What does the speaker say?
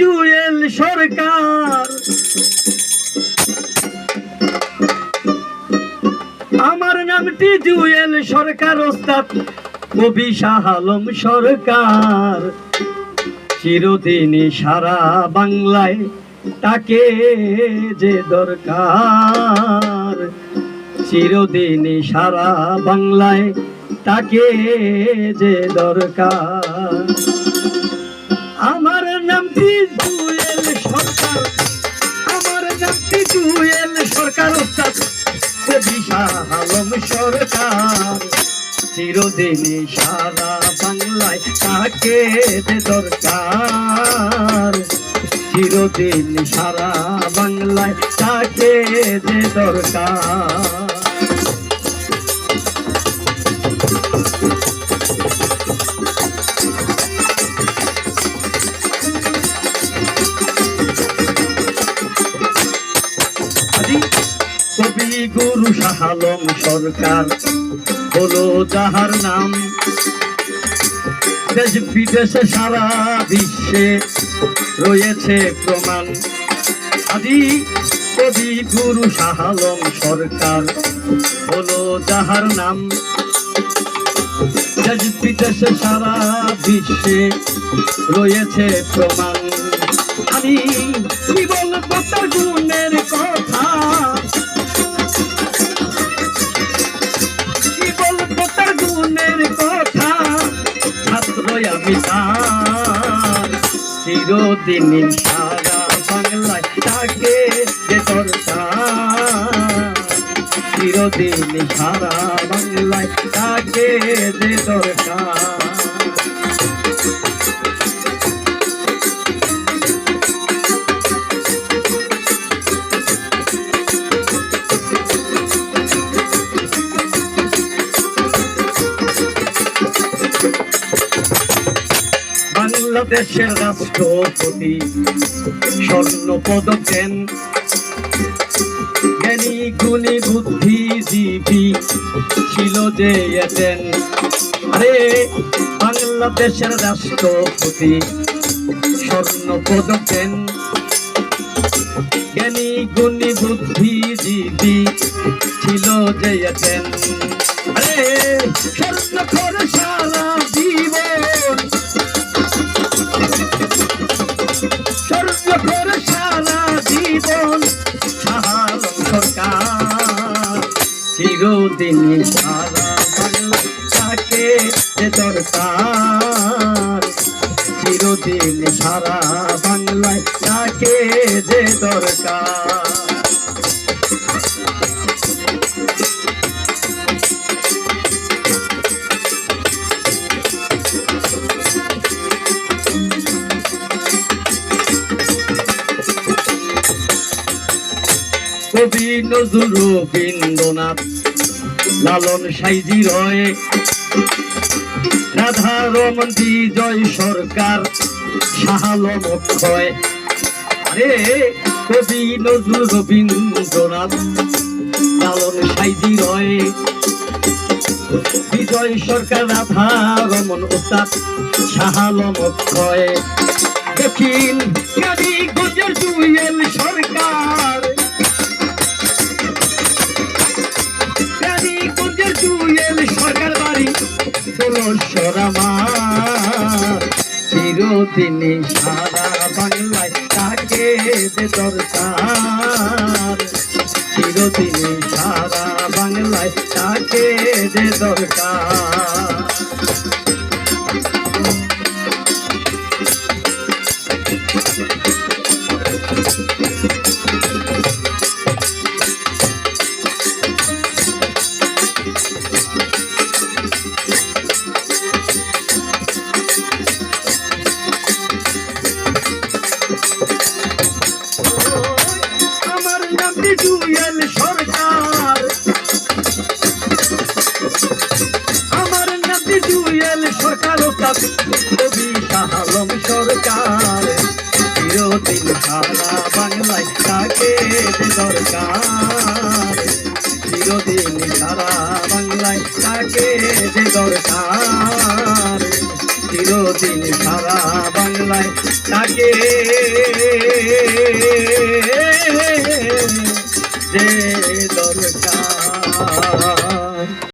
জুয়েল সরকার। আমার নামটি জুয়েল সরকার, ওস্তাদ কবি শাহ আলম সরকার। চিরদিনই সারা বাংলায় তাকে যে দরকার। চিরদিনই সারা বাংলায় তাকে যে দরকার। সরকার। চিরদিনই সারা বাংলায় তাকে দরকার। চিরদিন সারা বাংলায় তাকে দরকার। গুরু শাহালম সরকার হলো যাহার নাম। দেশ বিদেশে সারা বিশ্বে রয়েছে প্রমাণ। আদি কবি গুরু শাহালম সরকার হলো যাহার নাম। দেশ বিদেশে সারা বিশ্বে রয়েছে প্রমাণ। আমি কি বলব তার গুণের আমি তার চিরদিন সারা বাংলায় তাকে যে চিরদিন সারা বাংলায় তাকে যে দরকার বাংলাদেশের রাষ্ট্রপতি, স্বর্ণ পদক দেন জ্ঞানী, গুণী, বুদ্ধিজীবী ছিল যে এতেন। আরে, বাংলাদেশের রাষ্ট্রপতি, স্বর্ণ পদক দেন জ্ঞানী, গুণী, বুদ্ধিজীবী ছিল যে এতেন। আরে, স্বর্ণ সরকার। চিরদিন সারা তাকে যে দরকার। চিরদিন সারা বাংলায় তাকে যে দরকার। কবি নজরুল রবীন্দ্রনাথ লালন সাইজি রয়। রাধা রমন বিজয় সরকার, শাহালম অক্ষয় আরে, কবি নজরুল রবীন্দ্রনাথ, লালন সাইজি রয়। বিজয় সরকার, রাধা রমন ওস্তাদ শাহালম অক্ষয় দক্ষিণ কালীগঞ্জের জুয়েল চিরদিনই সারা বাংলায় তাকে দরকার। চিরদিনই সারা বাংলায় তাকে দরকার। জুয়েল সরকার ওস্তাদ কবি শাহালম সরকার চিরদিন সারা বাংলায় তাকে যে দরকার। চিরদিন সারা বাংলায় তাকে যে দরকার। চিরদিন সারা বাংলায় তাকে